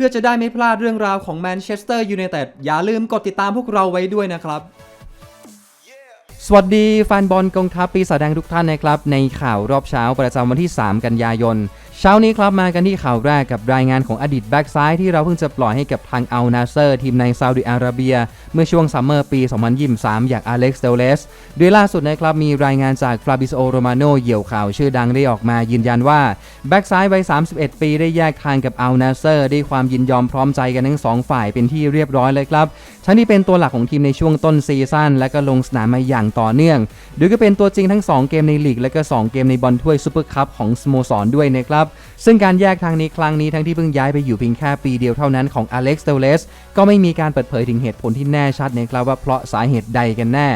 พื่อจะได้ไม่พลาดเรื่องราวของแมนเชสเตอร์ยูไนเต็ดอย่าลืมกดติดตามพวกเราไว้ด้วยนะครับ สวัสดีแฟนบอลกองทัพปีศาจแดงทุกท่านนะครับ ในข่าวรอบเช้าประจำวันที่ 3 กันยายน เช้านี้ครับมากันที่ข่าวแรกกับรายงานของอดีตแบ็กซ้ายที่เราเพิ่งจะปล่อยให้กับทางอัลนาเซอร์ ทีมในซาอุดิอาระเบีย เมื่อช่วงซัมเมอร์ปี 2023 อย่างอเล็กซ์เดเลสโดยล่าสุดนะครับมีรายงานจากฟลาบิโอโรมาโนเหยี่ยวข่าวชื่อดังได้ออกมายืนยันว่า แบ็กซ้ายวัย 31 ปีได้แยกทางกับอัลนาเซอร์ด้วยความยินยอมพร้อมใจกันทั้งสองฝ่ายเป็นที่เรียบร้อยเลยครับทั้งที่เป็นตัวหลักของทีมในช่วงต้นซีซั่นและก็ลงสนามมาอย่างต่อเนื่องโดยก็เป็นตัวจริงทั้ง 2 เกมในลีกและก็ 2 เกมในบอลถ้วยซูเปอร์คัพของสโมสรด้วยนะครับซึ่งการแยกทางนี้ครั้งนี้ทั้งที่เพิ่งย้ายไปอยู่เพียงแค่ปีเดียวเท่านั้นของอเล็กซ์เตเลสก็ไม่มีการเปิดเผยถึงเหตุผลที่แน่ชัดนะครับว่าเพราะสาเหตุใดกันแน่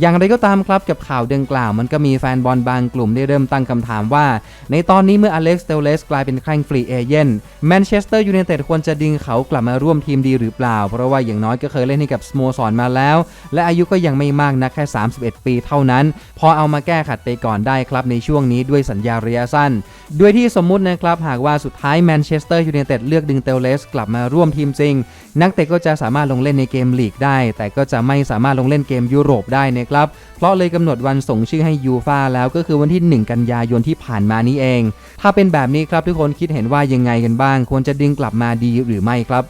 อย่างไรก็ตามครับกับข่าวดังกล่าว มันก็มีแฟนบอลบางกลุ่มได้เริ่มตั้งคำถามว่า ในตอนนี้เมื่ออเล็กซ์เตเลสกลายเป็นแข้งฟรีเอเจนต์แมนเชสเตอร์ยูไนเต็ดควรจะดึงเขากลับมาร่วมทีมดีหรือเปล่า เพราะว่าอย่างน้อยก็เคยเล่นให้กับสโมสรมาแล้ว และอายุก็ยังไม่มากนักแค่ 31 ปีเท่านั้น พอเอามาแก้ขัดไปก่อนได้ครับในช่วงนี้ด้วยสัญญาระยะสั้น ด้วยที่สมมุตินะครับหากว่าสุดท้ายแมนเชสเตอร์ยูไนเต็ดเลือกดึงเตลเลสกลับมาร่วมทีมจริง นักเตะก็จะสามารถลงเล่นในเกมลีกได้ แต่ก็จะไม่สามารถลงเล่นเกมยุโรปได้นะครับเพราะเลยกำหนดวันส่งชื่อให้ยูฟาแล้วก็คือวันที่ 1 กันยายนที่ผ่านมานี้เอง ถ้าเป็นแบบนี้ครับทุกคนคิดเห็นว่ายังไงกันบ้าง ควรจะดึงกลับมาดีหรือไม่ครับ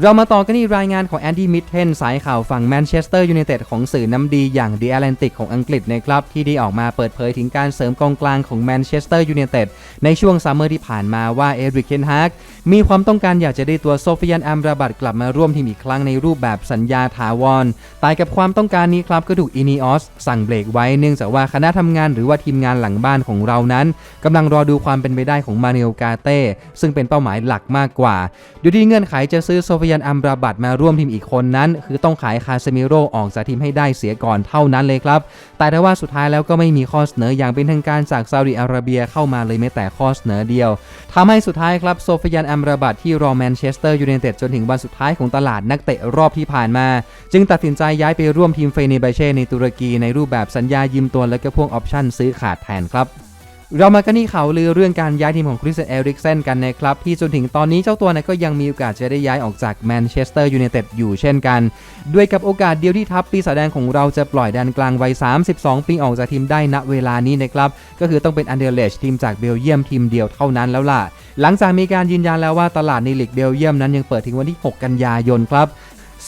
เรามาต่อกันที่รายงานของแอนดี้มิทเทนสายข่าวฝั่งแมนเชสเตอร์ยูไนเต็ดของสื่อน้ำดีอย่าง The Atlantic ของอังกฤษนะครับที่ได้ออกมาเปิดเผยถึงการเสริมกองกลางของแมนเชสเตอร์ยูไนเต็ดในช่วงซัมเมอร์ที่ผ่านมาว่าเอริกเคนฮากมีความต้องการอยากจะได้ตัวโซฟิยันอัมราบัตกลับมาร่วมทีมอีกครั้งในรูปแบบสัญญาถาวรแต่กับความต้องการนี้ครับก็ถูกอินิออสสั่งเบรกไว้เนื่องจากว่าคณะทำงานหรือว่าทีมงานหลังบ้านของเรานั้นกำลังรอดูความเป็นไปได้ของมาเนลกาเต้ซึ่งเป็นเป้าหมายหลักมากกว่าโดยที่เงื่อนไขจะซื้อฟิยันอัมราบัตมาร่วมทีมอีกคนนั้น คือต้องขายคาเซมิโรออกจากทีมให้ได้เสียก่อนเท่านั้นเลยครับ แต่ถ้าว่าสุดท้ายแล้วก็ไม่มีข้อเสนออย่างเป็นทางการจากซาอุดิอาระเบียเข้ามาเลยแม้แต่ข้อเสนอเดียวทำให้สุดท้ายครับโซฟิยันอัมราบัตที่รอแมนเชสเตอร์ยูไนเต็ดจนถึงวันสุดท้ายของตลาดนักเตะรอบที่ผ่านมา จึงตัดสินใจย้ายไปร่วมทีมเฟเนเบเช่ในตุรกีในรูปแบบสัญญายืมตัวและก็พ่วงออปชั่นซื้อขาดแทนครับ เรามากันที่ข่าวลือเรื่องการย้ายทีมของคริสเตนเอริกเซนกันนะครับ ที่จนถึงตอนนี้เจ้าตัวนะก็ยังมีโอกาสจะได้ย้ายออกจากแมนเชสเตอร์ยูไนเต็ดอยู่เช่นกัน ด้วยกับโอกาสเดียวที่ทัพปีศาจแดงของเราจะปล่อยแดนกลางวัย 32 ปีออกจากทีมได้ณเวลานี้นะครับ ก็คือต้องเป็นอันเดอร์เลชทีมจากเบลเยียมทีมเดียวเท่านั้นแล้วล่ะ หลังจากมีการยืนยันแล้วว่าตลาดในลีกเบลเยียมนั้นยังเปิดถึงวันที่ 6 กันยายนครับ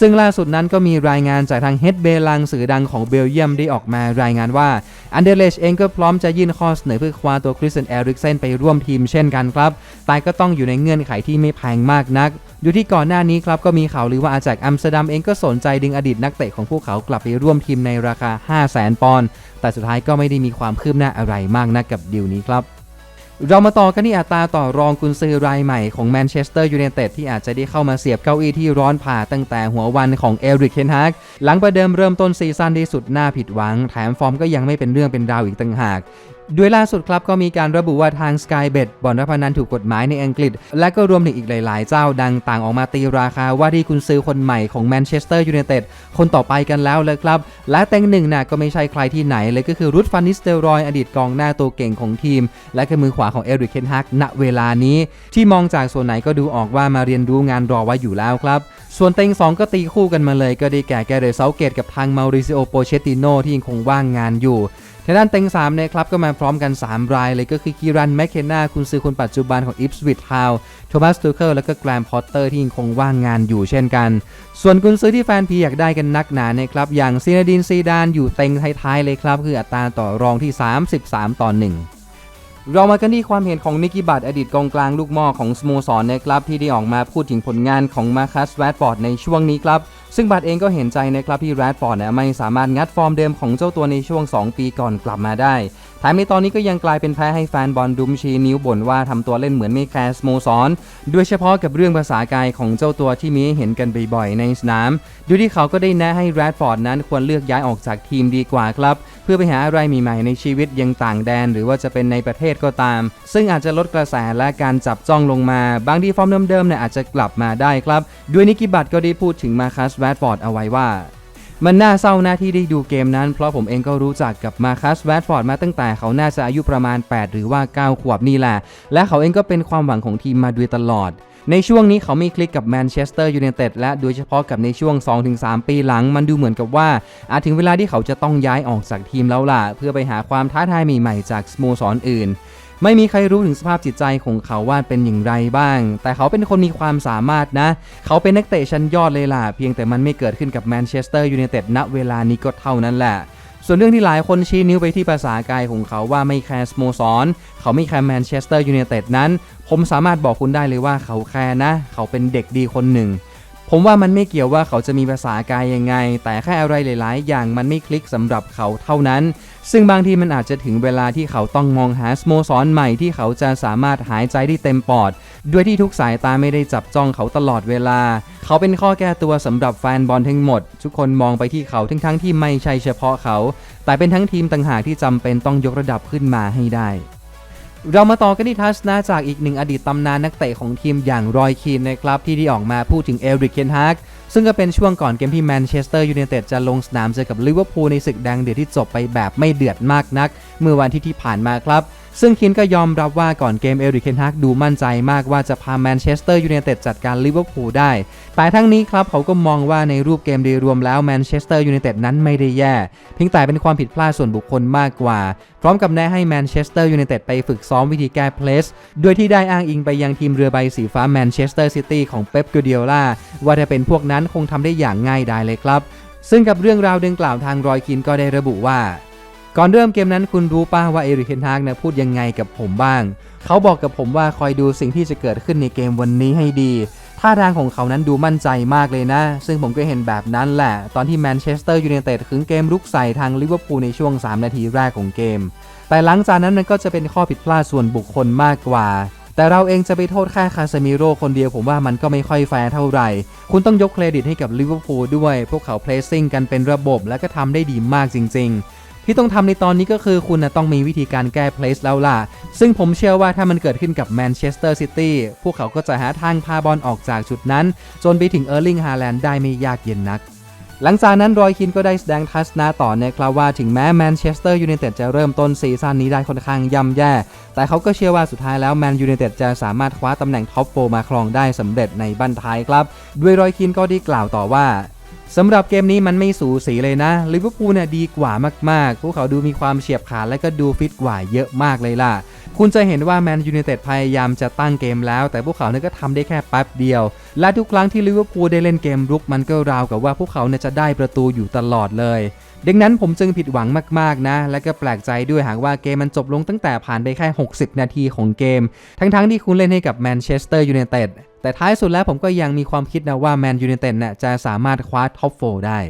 ซึ่งล่าสุดนั้นก็มีรายงานจากทางเฮดเบลังสื่อดังของเบลเยียมได้ออกมารายงานว่าอันเดอร์เลชเองก็พร้อมจะยื่นข้อเสนอเพื่อคว้าตัวคริสเตนเอริกเซนไปร่วมทีมเช่นกันครับ แต่ก็ต้องอยู่ในเงื่อนไขที่ไม่แพงมากนักดูที่ก่อนหน้านี้ครับก็มีข่าวลือว่าอาจากอัมสเตอร์ดัมเองก็สนใจดึงอดีตนักเตะของพวกเขากลับไปร่วมทีมในราคา 5 0 0 0 0 0 ปอนด์แต่สุดท้ายก็ไม่ได้มีความคืบหน้าอะไรมากนักกับดีลนี้ครับ เรามาต่อกันที่อัตราต่อรองกุนซือรายใหม่ของแมนเชสเตอร์ยูไนเต็ดที่อาจจะได้เข้ามาเสียบเก้าอี้ที่ร้อนผ่าตั้งแต่หัววันของเอริกเคนฮากหลังประเดิมเริ่มต้นซีซั่นที่สุดน่าผิดหวัง แถมฟอร์มก็ยังไม่เป็นเรื่องเป็นราวอีกต่างหาก ด้วยล่าสุดครับก็มีการระบุว่าทาง Skybet บ่อนรับพนันถูกกฎหมายในอังกฤษ และก็รวมถึงอีกหลาย ๆ เจ้าดังต่างออกมาตีราคาว่าที่คุณซื้อคนใหม่ของแมนเชสเตอร์ยูไนเต็ดคนต่อไปกันแล้วเลยครับ และเต็งหนึ่งน่ะก็ไม่ใช่ใครที่ไหนเลยก็คือรุดฟันนิสเตอรอยอดีตกองหน้าตัวเก่งของทีม และก็มือขวาของเอริกเคนฮักณเวลานี้ ที่มองจากส่วนไหนก็ดูออกว่ามาเรียนรู้งานรอไว้อยู่แล้วครับส่วนเต็ง2 ก็ตีคู่กันมาเลยก็ได้แก่แกเรเซาเกตกับทางมาริซิโอโปเชติโนที่ยังคงว่างงานอยู่ ทางด้านเต็ง3เนี่ยครับก็มาพร้อมกัน 3 รายเลยก็คือกีรันแมคเคนนาคุณซื้อคนปัจจุบันของอิฟสวิตทาวโทมัสตูเคิลและก็แกรมพอตเตอร์ที่ยังคงว่างงานอยู่เช่นกัน ส่วนกุนซื้อที่แฟนพีอยากได้กันนักหนานะครับอย่างซีนาดินซีดานอยู่เต็งท้ายๆเลยครับคืออัตราต่อรองที่ 33 ต่อ 1เรามากันที่ความเห็นของนิกิบัตอดีตกองกลางลูกหม่อของสโมสรนะครับที่ได้ออกมาพูดถึงผลงานของมาคัสแรดฟอร์ดในช่วงนี้ครับ ซึ่งบัตเองก็เห็นใจนะครับที่แรดฟอร์ดเนี่ยไม่สามารถงัดฟอร์มเดิมของเจ้าตัวในช่วง 2 ปีก่อนกลับมาได้แถมในตอนนี้ก็ยังกลายเป็นแพ้ให้แฟนบอลดุมชีนิ้วบ่นว่าทำตัวเล่นเหมือนไม่แคร์สโมสรโดยเฉพาะกับเรื่องภาษากายของเจ้าตัวที่มีเห็นกันบ่อยๆในสนามดูที่เขาก็ได้แนะให้แรดฟอร์ดนั้นควรเลือกย้ายออกจากทีมดีกว่าครับเพื่อไปหาอะไรใหม่ๆในชีวิตยังต่างแดน หรือว่าจะเป็นในประเทศก็ตาม ซึ่งอาจจะลดกระแสและการจับจ้องลงมา บางที่ฟอร์มเดิมๆเนี่ยอาจจะกลับมาได้ครับ ด้วยนิกิบัตก็ได้พูดถึงมาคัสแรดฟอร์ดเอาไว้ว่ามันน่าเศร้าหน้าที่ได้ดูเกมนั้น เพราะผมเองก็รู้จักกับมาคัสแวดฟอร์ดมาตั้งแต่เขาน่าจะอายุประมาณ 8 หรือว่า 9 ขวบนี่แหละ และเขาเองก็เป็นความหวังของทีมมาโดยตลอด ในช่วงนี้เขาไม่คลิกกับแมนเชสเตอร์ยูไนเต็ดและโดยเฉพาะกับในช่วง 2-3 ปีหลัง มันดูเหมือนกับว่า อาจถึงเวลาที่เขาจะต้องย้ายออกจากทีมแล้วล่ะ เพื่อไปหาความท้าทายใหม่ๆจากสโมสรออื่นไม่มีใครรู้ถึงสภาพจิตใจของเขาว่าเป็นอย่างไรบ้าง แต่เขาเป็นคนมีความสามารถนะ เขาเป็นนักเตะชั้นยอดเลยล่ะ เพียงแต่มันไม่เกิดขึ้นกับแมนเชสเตอร์ยูไนเต็ดณเวลานี้ก็เท่านั้นแหละ ส่วนเรื่องที่หลายคนชี้นิ้วไปที่ภาษากายของเขาว่าไม่แคร์สโมสร เขาไม่แคร์แมนเชสเตอร์ยูไนเต็ดนั้น ผมสามารถบอกคุณได้เลยว่าเขาแคร์นะ เขาเป็นเด็กดีคนหนึ่ง ผมว่ามันไม่เกี่ยวว่าเขาจะมีภาษากายยังไง แต่แค่อะไรหลาย ๆ อย่างมันไม่คลิกสำหรับเขาเท่านั้น ซึ่งบางทีมันอาจจะถึงเวลาที่เขาต้องมองหาสโมสรใหม่ที่เขาจะสามารถหายใจได้เต็มปอด ด้วยที่ทุกสายตาไม่ได้จับจ้องเขาตลอดเวลา เขาเป็นข้อแก้ตัวสำหรับแฟนบอลทั้งหมด ทุกคนมองไปที่เขาทั้งๆที่ไม่ใช่เฉพาะเขา แต่เป็นทั้งทีมต่างหากที่จำเป็นต้องยกระดับขึ้นมาให้ได้ เรามาต่อกันที่ทัชนะจากอีกหนึ่งอดีตตำนานนักเตะของทีมอย่างรอยคีนนะครับที่ได้ออกมาพูดถึงเอริกเคนฮากซึ่งก็เป็นช่วงก่อนเกมที่แมนเชสเตอร์ยูไนเต็ดจะลงสนามเจอกับลิเวอร์พูลในศึกแดงเดือดที่จบไปแบบไม่เดือดมากนัก เมื่อวันที่ที่ผ่านมาครับ ซึ่งคินก็ยอมรับว่าก่อนเกมเอริกเคนฮากดูมั่นใจมากว่าจะพาแมนเชสเตอร์ยูไนเต็ดจัดการลิเวอร์พูลได้ แต่ทั้งนี้ครับเขาก็มองว่าในรูปเกมโดยรวมแล้วแมนเชสเตอร์ยูไนเต็ดนั้นไม่ได้แย่ เพียงแต่เป็นความผิดพลาดส่วนบุคคลมากกว่า พร้อมกับแนะให้แมนเชสเตอร์ยูไนเต็ดไปฝึกซ้อมวิธีแก้เพลส โดยที่ได้อ้างอิงไปยังทีมเรือใบสีฟ้าแมนเชสเตอร์ซิตี้ของเป๊ปกูเดียล่าว่าถ้าเป็นพวกนั้นคงทำได้อย่างง่ายดายเลยครับ ซึ่งกับเรื่องราวดังกล่าวทางรอยคินก็ได้ระบุว่า ก่อนเริ่มเกมนั้นคุณรู้ป้าว่าเอริกเคนฮากเนะพูดยังไงกับผมบ้าง เขาบอกกับผมว่าคอยดูสิ่งที่จะเกิดขึ้นในเกมวันนี้ให้ดีท่าทางของเขานั้นดูมั่นใจมากเลยนะ ซึ่งผมก็เห็นแบบนั้นแหละ ตอนที่แมนเชสเตอร์ยูไนเต็ดขึงเกมรุกใส่ทางลิเวอร์พูลในช่วง 3 นาทีแรกของเกม แต่หลังจากนั้นมันก็จะเป็นข้อผิดพลาดส่วนบุคคลมากกว่า แต่เราเองจะไปโทษแค่คาเซมิโร่คนเดียวผมว่ามันก็ไม่ค่อยแฟร์เท่าไหร่ คุณต้องยกเครดิตให้กับลิเวอร์พูลด้วย พวกเขาเพลสซิ่งกันเป็นระบบและก็ทำได้ดีมากจริง ๆ ที่ต้องทำในตอนนี้ก็คือคุณนะต้องมีวิธีการแก้เพลสแล้วล่ะ ซึ่งผมเชื่อว่าถ้ามันเกิดขึ้นกับแมนเชสเตอร์ซิตี้พวกเขาก็จะหาทางพาบอลออกจากจุดนั้น จนไปถึงเออร์ลิงฮาแลนด์ได้ไม่ยากเย็นนักหลังจากนั้นรอยคินก็ได้แสดงทัศนะต่อนะครับว่าถึงแม้แมนเชสเตอร์ยูไนเต็ดจะเริ่มต้นซีซั่นนี้ได้ค่อนข้างย่ำแย่ แต่เขาก็เชื่อว่าสุดท้ายแล้วแมนยูไนเต็ดจะสามารถคว้าตำแหน่งท็อปโฟมาครองได้สำเร็จในบั้นท้ายครับ ด้วยรอยคินก็ได้กล่าวต่อว่า สำหรับเกมนี้มันไม่สูสีเลยนะลิเวอร์พูลเนี่ยดีกว่ามากๆ พวกเขาดูมีความเฉียบขาดและก็ดูฟิตกว่าเยอะมากเลยล่ะ คุณจะเห็นว่าแมนยูไนเต็ดพยายามจะตั้งเกมแล้ว แต่พวกเขาเนี่ยก็ทำได้แค่แป๊บเดียว และทุกครั้งที่ลิเวอร์พูลได้เล่นเกมรุกมันก็ราวกับว่าพวกเขาเนี่ยจะได้ประตูอยู่ตลอดเลยดังนั้นผมจึงผิดหวังมากๆนะ และก็แปลกใจด้วยหากว่าเกมมันจบลงตั้งแต่ผ่านไปแค่ 60 นาทีของเกม ทั้งๆที่คุณเล่นให้กับแมนเชสเตอร์ยูไนเต็ดแต่ท้ายสุดแล้วผมก็ยังมีความคิดนะว่าแมนยูไนเต็ดเนี่ยจะสามารถคว้าท็อปโฟได้